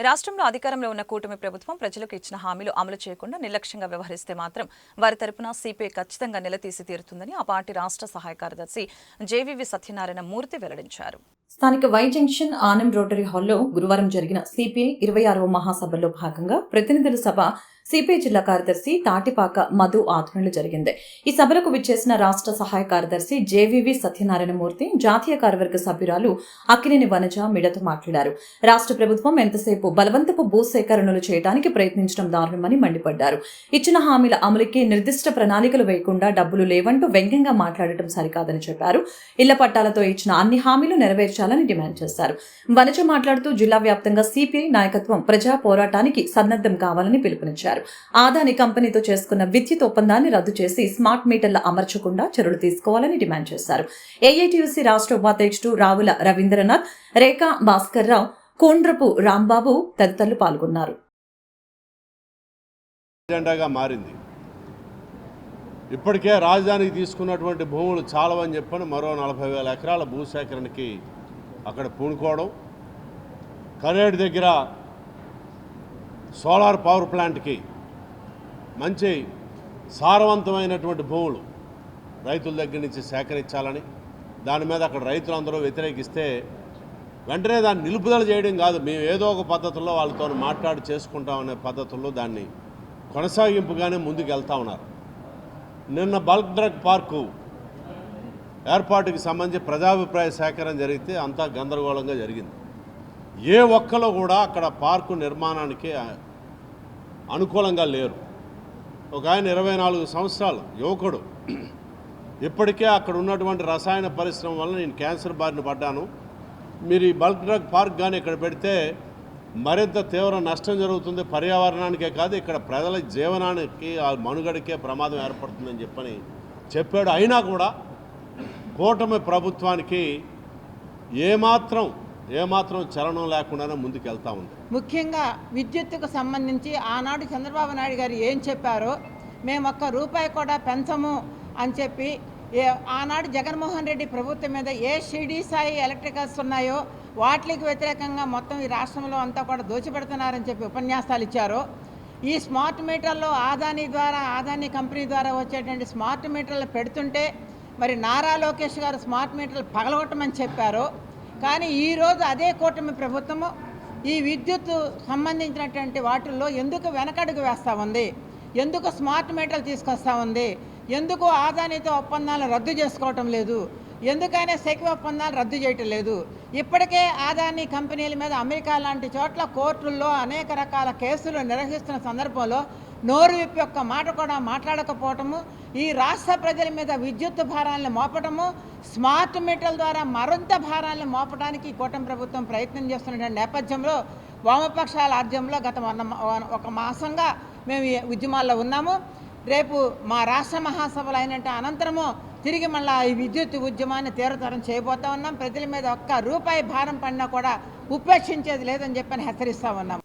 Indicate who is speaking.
Speaker 1: రాష్ట్రంలో అధికారంలో ఉన్న కూటమి ప్రభుత్వం ప్రజలకు ఇచ్చిన హామీలు అమలు చేయకుండా నిర్లక్ష్యంగా వ్యవహరిస్తే మాత్రం వారి తరపున సిపిఐ ఖచ్చితంగా నిలదీసి తీరుతుందని ఆ పార్టీ రాష్ట్ర సహాయ కార్యదర్శి జేవీవి సత్యనారాయణ మూర్తి వెల్లడించారు. స్థానిక వై జంక్షన్ ఆనం రోటరీ హాల్లో గురువారం జరిగిన సిపిఐ ఇరవై ఆరవ మహాసభలో భాగంగా ప్రతినిధుల సభ సిపిఐ జిల్లా కార్యదర్శి తాటిపాక మధు ఆధ్వర్యంలో జరిగింది. ఈ సభలకు విచ్చేసిన రాష్ట్ర సహాయ కార్యదర్శి జేవీవి సత్యనారాయణమూర్తి జాతీయ కార్యవర్గ సభ్యురాలు అక్కినేని వనజ మిడతో మాట్లాడారు. రాష్ట్ర ప్రభుత్వం ఎంతసేపు బలవంతపు భూ సేకరణలు చేయడానికి ప్రయత్నించడం దారుణమని మండిపడ్డారు. ఇచ్చిన హామీల అమలుకి నిర్దిష్ట ప్రణాళికలు వేయకుండా డబ్బులు లేవంటూ వ్యంగ్యంగా మాట్లాడటం సరికాదని చెప్పారు. ఇళ్ళ పట్టాలతో ఇచ్చిన అన్ని హామీలు నెరవేర్చాలని డిమాండ్ చేశారు. వనజ మాట్లాడుతూ జిల్లా వ్యాప్తంగా సిపిఐ నాయకత్వం ప్రజా పోరాటానికి సన్నద్ధం కావాలని పిలుపునిచ్చారు. ఆదాని కంపెనీతో చేసుకున్న విద్యుత్ ఒప్పందాన్ని రద్దు చేసి స్మార్ట్ మీటర్ల అమర్చకుండా చర్యలు తీసుకోవాలని డిమాండ్ చేశారు. ఏఐటీయూసీ రాష్ట్ర ఉపాధ్యక్షుడు రావుల రవీంద్రనాథ్ రేఖా భాస్కర్ రావు కోండ్రపు రాంబాబు తదితరులు పాల్గొన్నారు.
Speaker 2: ఎజెండాగా మారింది. ఇప్పటికే రాజధానికి తీసుకున్నటువంటి భూములు చాలవని చెప్పని మరో నలభై వేల ఎకరాల భూసేకరణకి అక్కడ పూనుకోవడం కరేడు దగ్గర సోలార్ పవర్ ప్లాంట్కి మంచి సారవంతమైనటువంటి భూములు రైతుల దగ్గర నుంచి సేకరించాలని దాని మీద అక్కడ రైతులందరూ వ్యతిరేకిస్తే వెంటనే దాన్ని నిలుపుదల చేయడం కాదు. మేము ఏదో ఒక పద్ధతుల్లో వాళ్ళతో మాట్లాడి చేసుకుంటామనే పద్ధతుల్లో దాన్ని కొనసాగింపుగానే ముందుకు వెళ్తూ ఉన్నారు. నిన్న బల్క్ డ్రగ్ పార్కు ఏర్పాటుకి సంబంధించి ప్రజాభిప్రాయ సేకరణ జరిగితే అంతా గందరగోళంగా జరిగింది. ఏ ఒక్కరు కూడా అక్కడ పార్కు నిర్మాణానికి అనుకూలంగా లేరు. ఒక ఆయన ఇరవై నాలుగు సంవత్సరాలు యువకుడు. ఇప్పటికే అక్కడ ఉన్నటువంటి రసాయన పరిశ్రమ వల్ల నేను క్యాన్సర్ బారిన పడ్డాను. మీరు ఈ బల్క్ డ్రగ్ పార్క్ కానీ ఇక్కడ పెడితే మరింత తీవ్ర నష్టం జరుగుతుంది. పర్యావరణానికే కాదు ఇక్కడ ప్రజల జీవనానికి ఆ మనుగడకే ప్రమాదం ఏర్పడుతుందని చెప్పని చెప్పాడు. అయినా కూడా కూటమి ప్రభుత్వానికి ఏమాత్రం ఏమాత్రం చలనం లేకుండానే ముందుకు వెళ్తా ఉంది.
Speaker 3: ముఖ్యంగా విద్యుత్తుకు సంబంధించి ఆనాడు చంద్రబాబు నాయుడు గారు ఏం చెప్పారో మేము ఒక్క రూపాయి కూడా పెంచము అని చెప్పి ఏ ఆనాడు జగన్మోహన్ రెడ్డి ప్రభుత్వం మీద ఏ షిడి స్థాయి ఎలక్ట్రికల్స్ ఉన్నాయో వాటికి వ్యతిరేకంగా మొత్తం ఈ రాష్ట్రంలో అంతా కూడా దోచిపెడుతున్నారని చెప్పి ఉపన్యాసాలు ఇచ్చారు. ఈ స్మార్ట్ మీటర్లో ఆదాని ద్వారా ఆదాని కంపెనీ ద్వారా వచ్చేటువంటి స్మార్ట్ మీటర్లు పెడుతుంటే మరి నారా లోకేష్ గారు స్మార్ట్ మీటర్లు పగలగొట్టమని చెప్పారు. కానీ ఈరోజు అదే కూటమి ప్రభుత్వము ఈ విద్యుత్ సంబంధించినటువంటి వాటిల్లో ఎందుకు వెనకడుగు వేస్తూ ఉంది? ఎందుకు స్మార్ట్ మీటర్లు తీసుకొస్తా ఉంది? ఎందుకు ఆదానితో ఒప్పందాలు రద్దు చేసుకోవటం లేదు? ఎందుకైనా సెక్వి ఒప్పందాలు రద్దు చేయటం లేదు? ఇప్పటికే ఆదాని కంపెనీల మీద అమెరికా లాంటి చోట్ల కోర్టుల్లో అనేక రకాల కేసులు నిర్వహిస్తున్న సందర్భంలో నోరు విప్పి ఒక్క మాట కూడా మాట్లాడకపోవటము ఈ రాష్ట్ర ప్రజల మీద విద్యుత్ భారాలను మోపటము స్మార్ట్ మీటర్ల ద్వారా మరింత భారాలను మోపడానికి కూటమి ప్రభుత్వం ప్రయత్నం చేస్తున్న నేపథ్యంలో వామపక్షాల ఆధ్యంలో గత ఒక మాసంగా మేము ఈ ఉద్యమాల్లో ఉన్నాము. రేపు మా రాష్ట్ర మహాసభలు అయినట్టు అనంతరము తిరిగి మళ్ళీ ఈ విద్యుత్ ఉద్యమాన్ని తీవ్రతరం చేయబోతా ఉన్నాం. ప్రజల మీద ఒక్క రూపాయి భారం పడినా కూడా ఉపేక్షించేది లేదని చెప్పని హెచ్చరిస్తూ ఉన్నాం.